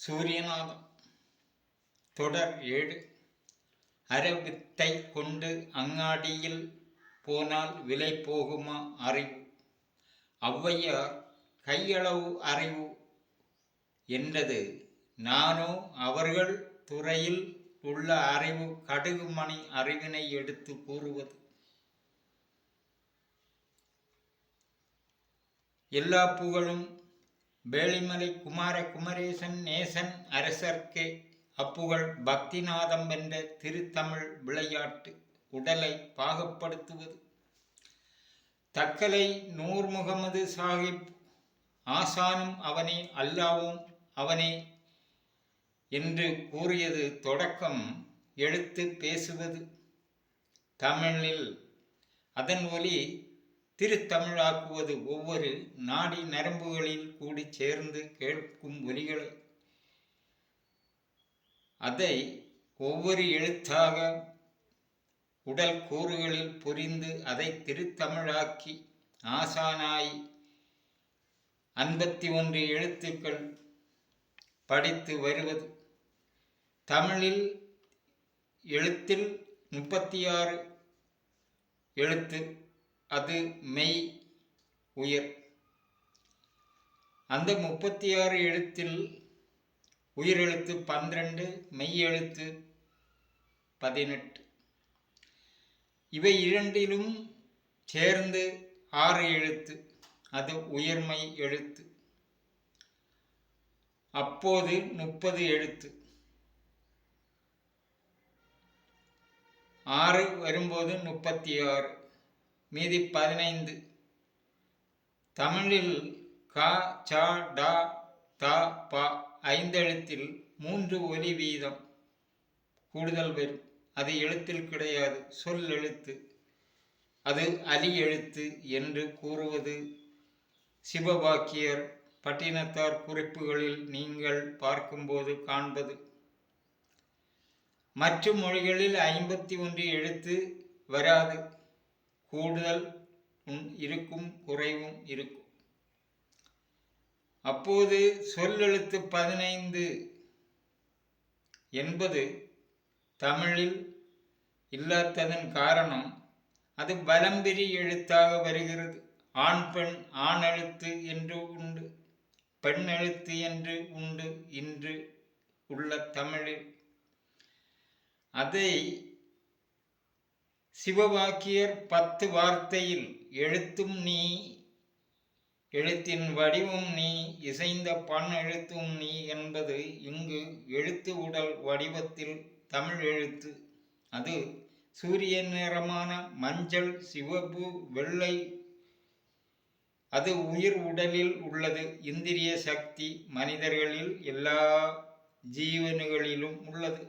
சூரியநாதம் தொடர் ஏழு அரவித்தை கொண்டு அங்காடியில் போனால் விலை போகுமா அறிவு? ஔவையார் கையளவு அறிவு என்றது. நானோ அவர்கள் துறையில் உள்ள அறிவு கடுகு மணி அறிவினை எடுத்து கூறுவது. எல்லா புகழும் வேளிமலை குமார குமரேசன் நேசன் அரசர்க்கே அப்புகழ் பக்திநாதம் என்ற திருத்தமிழ் விளையாட்டு உடலை பாகப்படுத்துவது. தக்கலை நூர் முகமது சாஹிப் ஆசானும் அவனே அல்லாவும் அவனே என்று கூறியது தொடக்கம் எழுத்து பேசுவது. தமிழில் அதன் ஒலி திருத்தமிழாக்குவது ஒவ்வொரு நாடி நரம்புகளில் கூடி சேர்ந்து கேட்கும் ஒலிகளை. அதை ஒவ்வொரு எழுத்தாக உடல் கூறுகளில் புரிந்து அதை திருத்தமிழாக்கி ஆசானாய் ஐம்பத்தி ஒன்று எழுத்துக்கள் படித்து வருவது. தமிழில் எழுத்தில் முப்பத்தி ஆறு எழுத்து அது மெய் உயர். அந்த முப்பத்தி ஆறு எழுத்தில் உயிரெழுத்து பன்னிரண்டு மெய் எழுத்து பதினெட்டு. இவை இரண்டிலும் சேர்ந்து ஆறு எழுத்து அது உயர்மை எழுத்து. அப்போது முப்பது எழுத்து. ஆறு வரும்போது முப்பத்தி ஆறு மீதி பதினைந்து. தமிழில் கா சா ட த ப ஐந்தெழுத்தில் மூன்று ஒலி வீதம். கூடுதல் வரும் அது எழுத்தில் கிடையாது. சொல் எழுத்து. அது அலி எழுத்து என்று கூறுவது. சிவபாக்கியர் பட்டினத்தார் குறிப்புகளில் நீங்கள் பார்க்கும்போது காண்பது. மற்ற மொழிகளில் ஐம்பத்தி ஒன்று எழுத்து வராது. கூடுதல் இருக்கும் குறைவும் இருக்கும். அப்போது சொல்லெழுத்து பதினைந்து என்பது தமிழில் இல்லாததன் காரணம் அது பலம்பிரி எழுத்தாக வருகிறது. ஆண் பெண் ஆண் எழுத்து என்று உண்டு பெண் எழுத்து என்று உண்டு இன்று உள்ள தமிழில். அதை சிவவாக்கியர் பத்து வார்த்தையில் எழுத்தும் நீ எழுத்தின் வடிவும் நீ இசைந்த பண் எழுத்தும் நீ என்பது இங்கு எழுத்து உடல் வடிவத்தில் தமிழ் எழுத்து. அது சூரிய நிறமான மஞ்சள் சிவப்பு வெள்ளை அது உயிர் உடலில் உள்ளது. இந்திரிய சக்தி மனிதர்களில் எல்லா ஜீவன்களிலும் உள்ளது.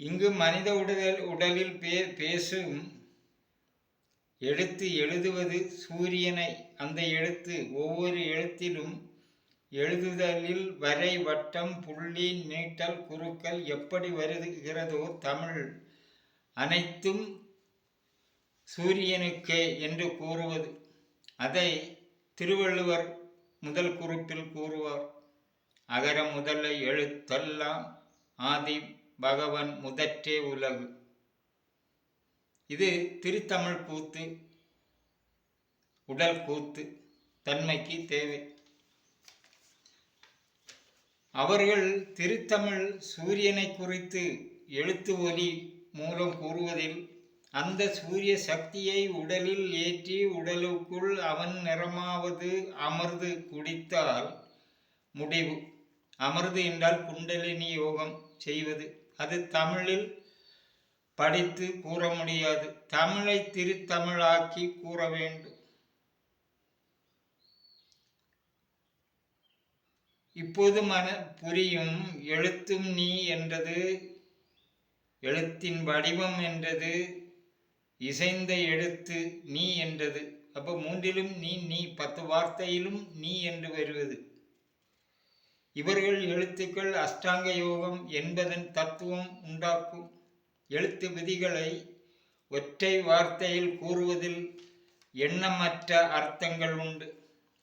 இங்கு மனித உடல் உடலில் பே பேசும் எழுத்து எழுதுவது சூரியனை அந்த எழுத்து ஒவ்வொரு எழுத்திலும் எழுதுதலில் வரை வட்டம் புள்ளி நீட்டல் குறுக்கல் எப்படி வருகிறதோ தமிழ் அனைத்தும் சூரியனுக்கே என்று கூறுவது. அதை திருவள்ளுவர் முதல் குறிப்பில் கூறுவார். அகர முதல்ல எழுத்தெல்லாம் ஆதி பகவன் முதற்றே உலகு. இது திருத்தமிழ் கூத்து உடல் கூத்து தன்மைக்கு தேவை. அவர்கள் திருத்தமிழ் சூரியனை குறித்து எழுத்து ஒலி மூலம் கூறுவதில் அந்த சூரிய சக்தியை உடலில் ஏற்றி உடலுக்குள் அவன் நிறமாவது அமர்ந்து குடித்தால் முடிவு. அமர்ந்து என்றால் குண்டலினி யோகம் செய்வது. அது தமிழில் படித்து கூற முடியாது. தமிழை திருத்தமிழாக்கி கூற வேண்டும். இப்போது மன புரியும் எழுத்தும் நீ என்றது எழுத்தின் வடிவம் என்றது இசைந்த எழுத்து நீ என்றது. அப்போ மூன்றிலும் நீ நீ பத்து வார்த்தையிலும் நீ என்று வருவது. இவர்கள் எழுத்துக்கள் அஷ்டாங்க யோகம் என்பதன் தத்துவம் உண்டாக்கும். எழுத்து விதிகளை ஒற்றை வார்த்தையில் கூறுவதில் எண்ணமற்ற அர்த்தங்கள் உண்டு.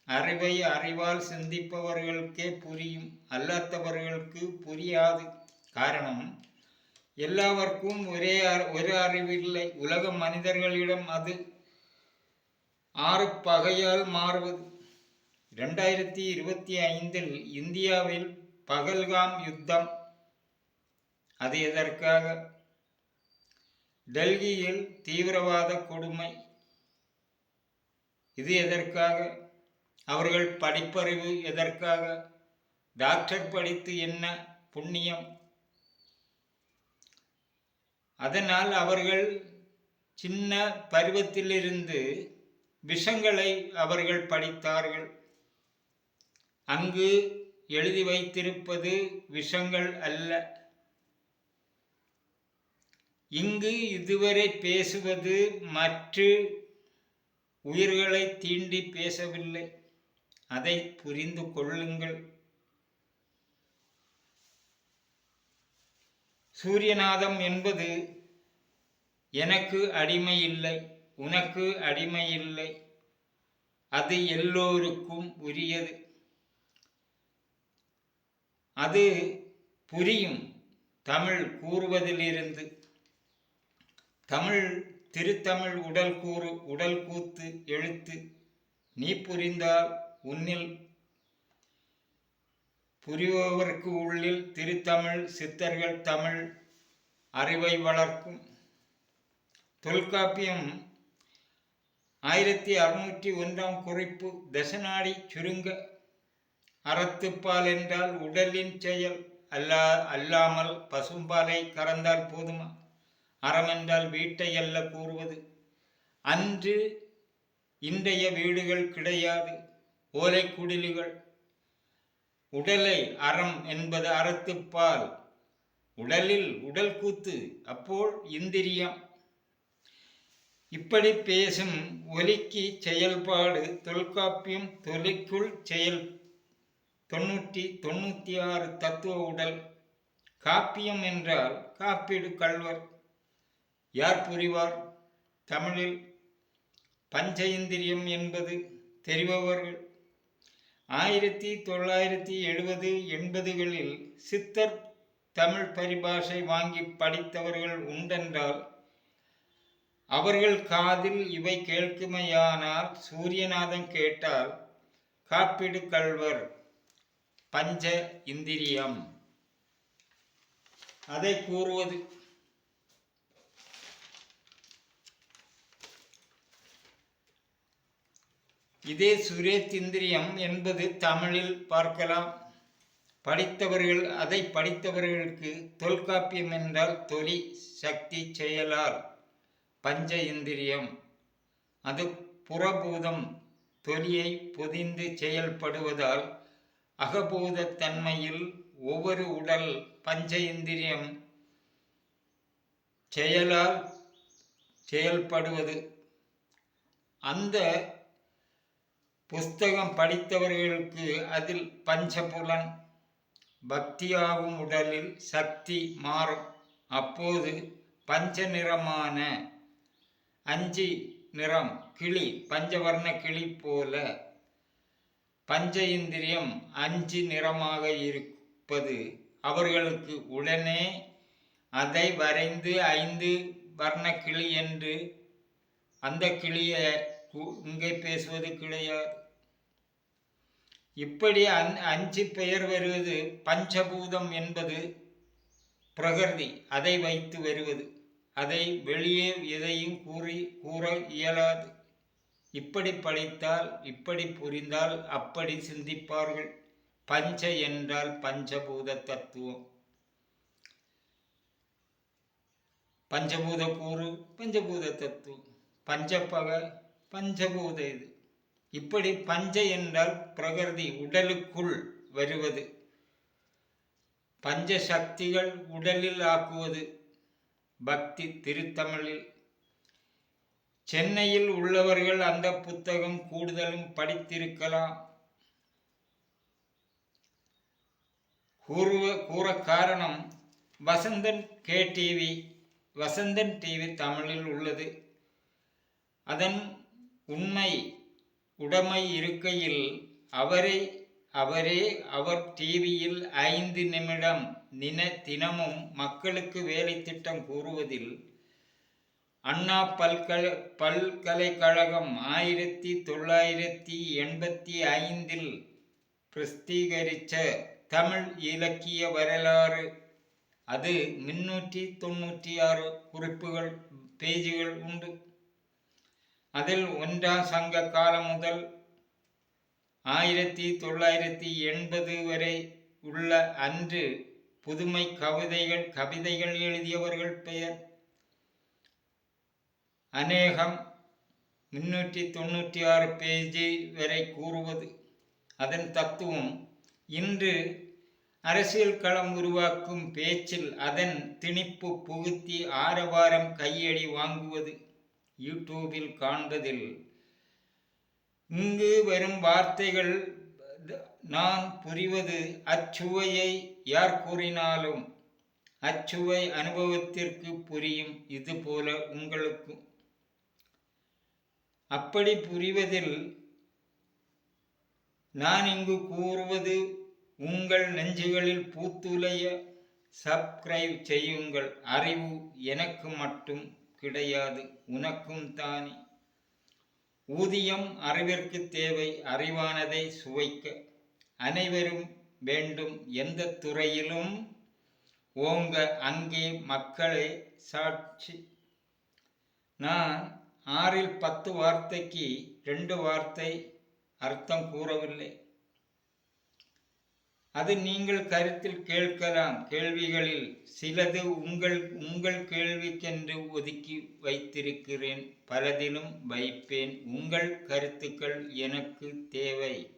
அறிவை அறிவால் சிந்திப்பவர்களுக்கே புரியும் அல்லாதவர்களுக்கு புரியாது. காரணம் எல்லாவர்க்கும் ஒரே ஒரு அறிவில்லை. உலக மனிதர்களிடம் அது ஆறு பகையால் மாறுவது. ரெண்டாயிரத்தி இருபத்தி ஐந்தில் இந்தியாவில் பகல்காம் யுத்தம். அது எதற்காக? டெல்லியில் தீவிரவாத கொடுமை. இது எதற்காக? அவர்கள் படிப்பறிவு எதற்காக? டாக்டர் படித்து என்ன புண்ணியம்? அதனால் அவர்கள் சின்ன பருவத்திலிருந்து விஷங்களை அவர்கள் படித்தார்கள். அங்கு எழுதி வைத்திருப்பது விஷங்கள் அல்ல. இங்கு இதுவரை பேசுவது மற்ற உயிர்களை தீண்டி பேசவில்லை. அதை புரிந்து கொள்ளுங்கள். சூரியநாதம் என்பது எனக்கு அடிமை இல்லை உனக்கு அடிமை இல்லை அது எல்லோருக்கும் உரியது. அது புரியும். தமிழ் கூறுவதிலிருந்து. தமிழ் திருத்தமிழ் உடல் கூறு உடல் கூத்து எழுத்து. நீ புரிந்தால் உன்னில் புரிபவருக்கு உள்ளில் திருத்தமிழ் சித்தர்கள் தமிழ் அறிவை வளர்க்கும். தொல்காப்பியம் ஆயிரத்தி அறுநூற்றி ஒன்றாம் குறிப்பு தசநாடி சுருங்க அறத்துப்பால் என்றால் உடலின் செயல். அல்லா அல்லாமல் பசும்பாலை கறந்தால் போதுமா? அறம் என்றால் வீட்டை அல்ல கூறுவது. அன்று இன்றைய வீடுகள் கிடையாது ஓலை குடில்கள். உடலை அறம் என்பது அறத்துப்பால். உடலில் உடல் கூத்து அப்போ இந்திரியம். இப்படி பேசும் ஒலிக்கு செயல்பாடு தொல்காப்பியம் தொலிக்குள் செயல் தொண்ணூற்றி தொண்ணூற்றி ஆறு தத்துவ உடல். காப்பியம் என்றால் காப்பீடு கல்வர் யார் புரிவார்? தமிழில் பஞ்ச இந்திரியம் என்பது தெரிபவர்கள். ஆயிரத்தி தொள்ளாயிரத்தி எழுபது எண்பதுகளில் சித்தர் தமிழ் பரிபாஷை வாங்கி படித்தவர்கள் உண்டென்றால் அவர்கள் காதில் இவை கேட்குமையானால் சூரியநாதன் கேட்டால் காப்பீடு கல்வர் பஞ்ச இந்திரியம். அதை கூறுவது. இதே சுரேத்திந்திரியம் என்பது தமிழில் பார்க்கலாம். படித்தவர்கள் அதை படித்தவர்களுக்கு தொல்காப்பியம் என்றால் தொலி சக்தி செயலால். பஞ்ச இந்திரியம். அது புறபூதம் தொலியை பொதிந்து செயல்படுவதால் அகபூதத்தன்மையில் ஒவ்வொரு உடல் பஞ்ச இந்திரியம் செயலால் செயல்படுவது. அந்த புஸ்தகம் படித்தவர்களுக்கு அதில் பஞ்சபுலன் பக்தியாகும் உடலில் சக்தி மாறும். அப்போது பஞ்ச நிறமான அஞ்சு நிறம் கிளி பஞ்சவர்ண கிளி போல பஞ்ச இந்திரியம் அஞ்சு நிறமாக இருப்பது. அவர்களுக்கு உடனே அதை வரைந்து ஐந்து வர்ண கிளி என்று அந்த கிளியை இங்கே பேசுவது கிடையாது. இப்படி அந் அஞ்சு பெயர் வருவது பஞ்சபூதம் என்பது பிரகிருதி. அதை வைத்து வருவது. அதை வெளியே எதையும் கூறி கூற இயலாது. இப்படி படித்தால் இப்படி புரிந்தால் அப்படி சிந்திப்பார்கள். பஞ்ச என்றால் பஞ்சபூத தத்துவம். பஞ்சபூத கூறு பஞ்சபூத தத்துவம். பஞ்சப்பக பஞ்சபூத இது. இப்படி பஞ்ச என்றால் பிரகிருதி உடலுக்குள் வருவது. பஞ்ச சக்திகள் உடலில் ஆக்குவது. பக்தி திருத்தமிழில். சென்னையில் உள்ளவர்கள் அந்த புத்தகம் கூடுதலும் படித்திருக்கலாம். கூறுவ கூற காரணம் Vasanthan K TV Vasanthan TV தமிழில் உள்ளது. அதன் உண்மை உடைமை இருக்கையில் அவரை அவரே அவர் டிவியில் ஐந்து நிமிடம் நின தினமும் மக்களுக்கு வேலை திட்டம் கூறுவதில் அண்ணா பல்கலை பல்கலைக்கழகம் ஆயிரத்தி தொள்ளாயிரத்தி எண்பத்தி ஐந்தில் பிரஸ்தீகரித்த தமிழ் இலக்கிய வரலாறு. அது முன்னூற்றி தொண்ணூற்றி ஆறு குறிப்புகள் பேஜுகள் உண்டு. அதில் ஒன்றாம் சங்க காலம் முதல் ஆயிரத்தி தொள்ளாயிரத்தி எண்பது வரை உள்ள அன்று புதுமை கவிதைகள் கவிதைகள் எழுதியவர்கள் பெயர் அநேகம் முன்னூற்றி தொண்ணூற்றி ஆறு பேஜி வரை கூறுவது. அதன் தத்துவம் இன்று அரசியல் களம் உருவாக்கும் பேச்சில் அதன் திணிப்பு புகுத்தி ஆரவாரம் கையடி வாங்குவது. யூடியூபில் காண்பதில் இங்கு வரும் வார்த்தைகள் நான் புரிவது அச்சுவையை யார் கூறினாலும் அச்சுவை அனுபவத்திற்கு புரியும் இது போல உங்களுக்கும். அப்படி புரிவதில் நான் இங்கு கூறுவது உங்கள் நெஞ்சுகளில் பூத்துலைய சப்ஸ்கிரைப் செய்யுங்கள். அறிவு எனக்கு மட்டும் கிடையாது உனக்கும் தானே. ஊதியம் அறிவிற்கு தேவை அறிவானதை சுவைக்க அனைவரும் வேண்டும். எந்த துறையிலும் ஓங்க அங்கே மக்களே சாட்சி. நான் ஆறில் பத்து வார்த்தைக்கு ரெண்டு வார்த்தை அர்த்தம் கூறவில்லை. அது நீங்கள் கருத்தில் கேட்கலாம். கேள்விகளில் சிலது உங்கள் உங்கள் கேள்விக்கென்று ஒதுக்கி வைத்திருக்கிறேன். பலதிலும் வைப்பேன். உங்கள் கருத்துக்கள் எனக்கு தேவை.